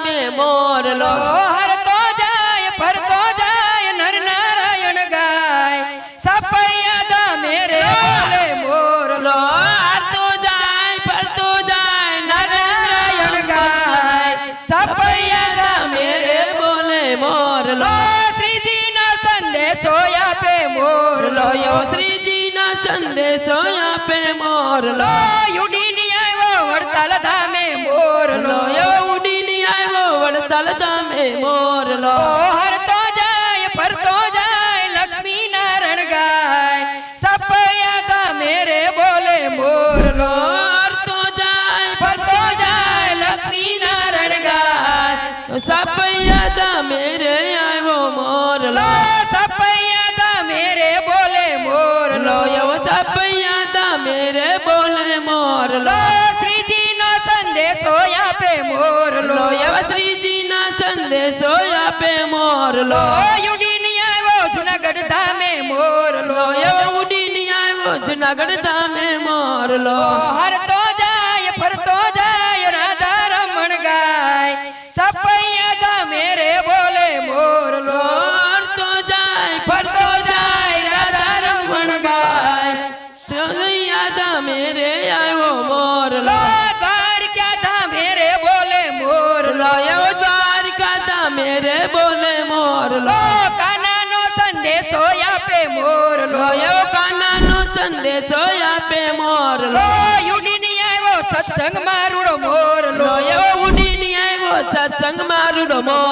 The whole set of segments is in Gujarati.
में मोर लो हर को जाय पर तो जाय नर नारायण गाय सपैया दा मेरे बोले मोर लो हर तो जाय पर तो जाय नर नारायण गाय सपैया दा मेरे बोले मोर लो श्री जी न संदेश होया पे मोर लो यो श्री जी न संदेश होया पे मोर लो मोर लो हर तो जाए पर तो जाए लक्ष्मी नारायण गाय सब यागा मेरे बोले मोर लो हर तो जाए पर तो, तो जाए लक्ष्मी नारायण गाय सब यागा मेरे आए वो मोर लो सब यागा मेरे बोले मोर लो यो सब यादा मेरे बोले मोर लो श्री जी नो संदेशो या पे मोर लो यो મોરલો ઉડીને આવ્યો જુનાગઢ ધામે મોરલો ઉડીને આવ્યો જુનાગઢ ધામે મોરલો હર આપે મોરલો કાના નો સંદેશો આપે મોરલો યુડીની આવ્યો સત્સંગ મારુડો મોરલો એવો ઉડીની આવ્યો સત્સંગ મારુડો મોર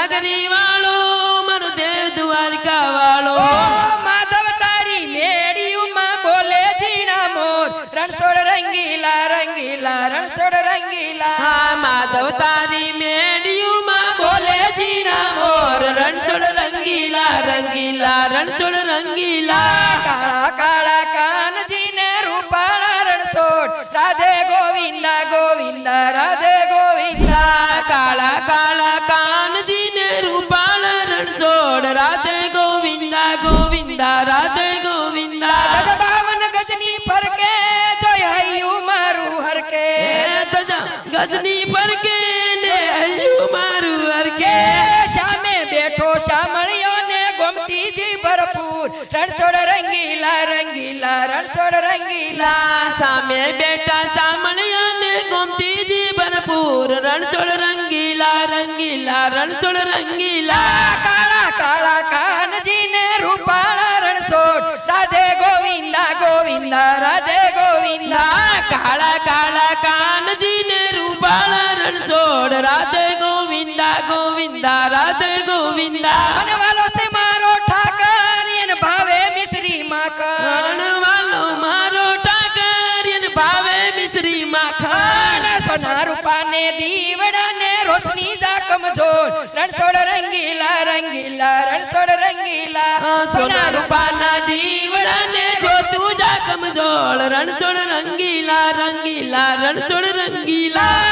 નગરી વાળો મારો દેવ દ્વારિકા વાળો માધવકારી મેડી ઉમા બોલે જીના મોર રણછોડ રંગીલા રંગીલા રણછોડ રંગીલા હા માધવતારી મેડી ઉમા બોલે જીના મોર રણછોડ રંગીલા રંગીલા રણછોડ રંગીલા કાળા કાળા કાનજી રાધા ગોવિંદા ગજાવન ગજની પર કે જો હૈયું મારું હર કે રે દજા ગજની પર કે ને હૈયું મારું હર કે સામે બેઠો સામળ્યો ને ગોમતીજી ભરપૂર રણછોડ રંગીલા રંગીલા રણછોડ રંગીલા સામે બેઠા સામળ્યા ને ગોમતીજી ભરપૂર રણછોડ રંગીલા રંગીલા રણછોડ રંગીલા કાણા કાણા કાનજી રાધે ગોવિંદા ગોવિંદા રાધે ગોવિંદા મનવાલો છે મારો ઠાકર ભાવે મિશ્રી માખણ મનવાલો મારો ઠાકર એને ભાવે મિશ્રી માખણ સોના રૂપાને દીવડાને રોશની જાકમ જોર રણછોડ રંગીલા રંગીલા રણછોડ રંગીલા સોના રૂપાના દીવડાને જોતું જા જોર રણછોડ રંગીલા રંગીલા રણછોડ રંગીલા